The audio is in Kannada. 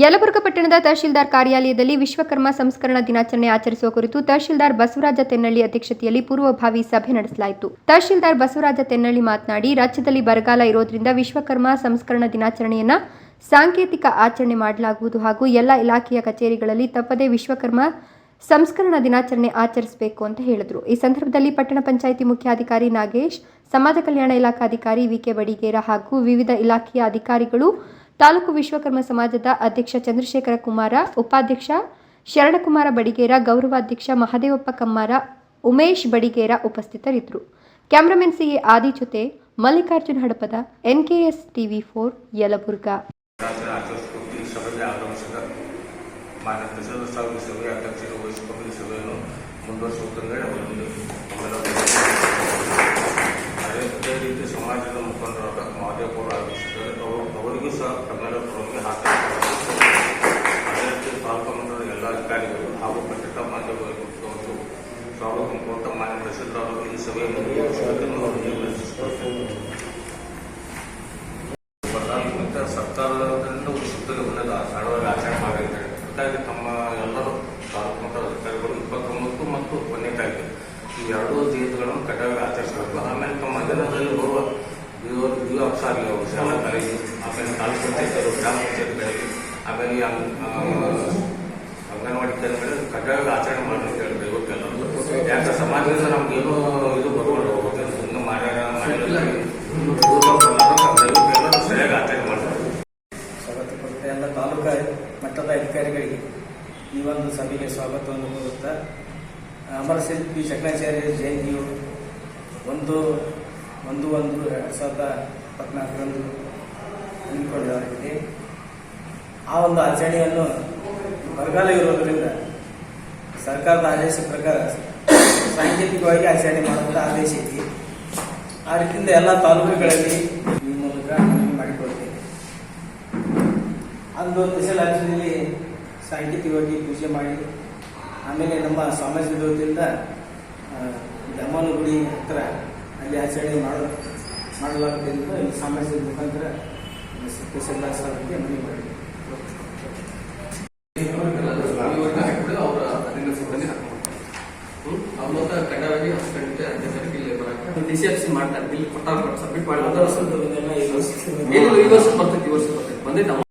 ಯಲಬುರ್ಗಾ ಪಟ್ಟಣದ ತಹಶೀಲ್ದಾರ್ ಕಾರ್ಯಾಲಯದಲ್ಲಿ ವಿಶ್ವಕರ್ಮ ಸಂಸ್ಕರಣ ದಿನಾಚರಣೆ ಆಚರಿಸುವ ಕುರಿತು ತಹಶೀಲ್ದಾರ್ ಬಸವರಾಜ ತೆನ್ನಳ್ಳಿ ಅಧ್ಯಕ್ಷತೆಯಲ್ಲಿ ಪೂರ್ವಭಾವಿ ಸಭೆ ನಡೆಸಲಾಯಿತು. ತಹಶೀಲ್ದಾರ್ ಬಸವರಾಜ ತೆನ್ನಳ್ಳಿ ಮಾತನಾಡಿ, ರಾಜ್ಯದಲ್ಲಿ ಬರಗಾಲ ಇರೋದ್ರಿಂದ ವಿಶ್ವಕರ್ಮ ಸಂಸ್ಕರಣ ದಿನಾಚರಣೆಯನ್ನ ಸಾಂಕೇತಿಕ ಆಚರಣೆ ಮಾಡಲಾಗುವುದು ಹಾಗೂ ಎಲ್ಲ ಇಲಾಖೆಯ ಕಚೇರಿಗಳಲ್ಲಿ ತಪ್ಪದೇ ವಿಶ್ವಕರ್ಮ ಸಂಸ್ಕರಣ ದಿನಾಚರಣೆ ಆಚರಿಸಬೇಕು ಅಂತ ಹೇಳಿದರು. ಈ ಸಂದರ್ಭದಲ್ಲಿ ಪಟ್ಟಣ ಪಂಚಾಯಿತಿ ಮುಖ್ಯಾಧಿಕಾರಿ ನಾಗೇಶ್, ಸಮಾಜ ಕಲ್ಯಾಣ ಇಲಾಖಾಧಿಕಾರಿ ವಿಕೆ ಬಡಿಗೇರ ಹಾಗೂ ವಿವಿಧ ಇಲಾಖೆಯ ಅಧಿಕಾರಿಗಳು ತಾಲೂಕು ವಿಶ್ವಕರ್ಮ ಸಮಾಜದ ಅಧ್ಯಕ್ಷ ಚಂದ್ರಶೇಖರ ಕುಮಾರ, ಉಪಾಧ್ಯಕ್ಷ ಶರಣಕುಮಾರ ಬಡಿಗೇರ, ಗೌರವಾಧ್ಯಕ್ಷ ಮಹದೇವಪ್ಪ ಕಮ್ಮಾರ, ಉಮೇಶ್ ಬಡಿಗೇರ ಉಪಸ್ಥಿತರಿದ್ದರು. ಕ್ಯಾಮ್ರಾಮನ್ ಸಿಎ ಆದಿ ಜೊತೆ Mallikarjun Hadapad NKS TV four Yelburga. ಸಮಾಜದ ಮುಖಂಡರಾದ ಅವರು ಅವರಿಗೂ ಸಹ ಕನ್ನಡ ಪರವಾಗಿ ರೀತಿ ಪಾಲ್ಗೊಂಡ ಎಲ್ಲ ಅಧಿಕಾರಿಗಳು ಹಾಗೂ ಪತ್ರಿಕಾ ಮಾಧ್ಯಮಗಳು ತಾಲೂಕು ಕೋಟ ಮಾನ್ಯ ತಹಸೀಲ್ದಾರ್ ಈ ಸಭೆಯಲ್ಲಿ ಸರ್ಕಾರದಿಂದ ಒಂದು ಸುತ್ತಲೂ ಉನ್ನತ ನಡವಳಿಕೆ ಆಚರಣೆ ಹಾಗಾಗಿ ತಮ್ಮ ಎಲ್ಲರೂ ತಾಲೂಕು ಮಟ್ಟದ ಅಧಿಕಾರಿಗಳು ಇಪ್ಪತ್ತೊಂಬತ್ತು ಮತ್ತು ಕೊನೆ ಈ ಎರಡೂ ದಿನಗಳನ್ನು ಕಡ್ಡಾಯವಾಗಿ ಆಚರಿಸಬೇಕು. ಆಮೇಲೆ ತಮ್ಮ ಜನರಲ್ಲಿ ಬರುವ ಯುವ ಯುವ ಅವರು ಶಾಲಾ ಕಾಲೇಜು ಆ, ಅಂಗನವಾಡಿ ಕೇಂದ್ರಗಳಲ್ಲಿ ಕಡ್ಡಾಯವಾಗಿ ಆಚರಣೆ ಮಾಡಿ ಅಂತ ಇವತ್ತೆಲ್ಲ ಯಾಕೆ ಸಮಾಜದಿಂದ ನಮ್ಗೇನೋ ಇದು ಬರುವಲ್ಲ ಸುಮ್ಮನೆ ಮಾಡ್ಯಾರ ಮಾಡಿಲ್ಲ ಸರಿಯಾಗಿ ಆಚರಣೆ ಮಾಡ್ತಾರೆ. ಸ್ವಾಗತ ಕೊಡುತ್ತೆ ಎಲ್ಲ ತಾಲೂಕಾ ಮಟ್ಟದ ಅಧಿಕಾರಿಗಳಿಗೆ. ಈ ಒಂದು ಸಭೆಗೆ ಸ್ವಾಗತವನ್ನು ಕೋರುತ್ತಾ ಅಮರಶಿಲ್ಪಿ ಶಂಕರಾಚಾರ್ಯ ಜಯಂತಿಯು ಒಂದು ಒಂದು ಒಂದು ಎರಡು ಸಾವಿರದ ಇಪ್ಪತ್ನಾಲ್ಕರಂದು ಹಮ್ಮಿಕೊಳ್ಳಲಾಗಿದೆ. ಆ ಒಂದು ಆಚರಣೆಯನ್ನು ಬರಗಾಲ ಇರೋದರಿಂದ ಸರ್ಕಾರದ ಆದೇಶ ಪ್ರಕಾರ ಸಾಂಕೇತಿಕವಾಗಿ ಆಚರಣೆ ಮಾಡುವಂಥ ಆದೇಶ ಐತಿ. ಆ ರೀತಿಯಿಂದ ಎಲ್ಲ ತಾಲೂಕುಗಳಲ್ಲಿ ಈ ಮೂಲಕ ಮಾಡಿಕೊಳ್ತೇವೆ. ಅಂದು ತಹಸೀಲ್ ಆಫೀಸಿನಲ್ಲಿ ಸಾಂಕೇತಿಕವಾಗಿ ಪೂಜೆ ಮಾಡಿ, ಆಮೇಲೆ ನಮ್ಮ ಸಮಾಜದ ವತಿಯಿಂದ ದಮನಗುಡಿ ಹತ್ರ ಅಲ್ಲಿ ಆಚರಣೆ ಮಾಡಲು ಮಾಡಲಾಗುತ್ತೆ ಅಂತ ಈ ಸಮಾಜದ ಮುಖಾಂತರ ತಹಸೀಲ್ದಾರ್ ಸಾಹೇಬ್ಗೆ ಮನವಿ ಡಿಸಿಎಫ್ಸಿ ಮಾಡ್ತಾರೆ. ಬಿಲ್ ಕೊಟ್ಟಾಗ ಸಬ್ಮಿಟ್ ಮಾಡಿ ಈ ವರ್ಷ ಬರ್ತೈತಿ ಈ ವರ್ಷ ಬರ್ತೈತಿ. ಬಂದೈತೆ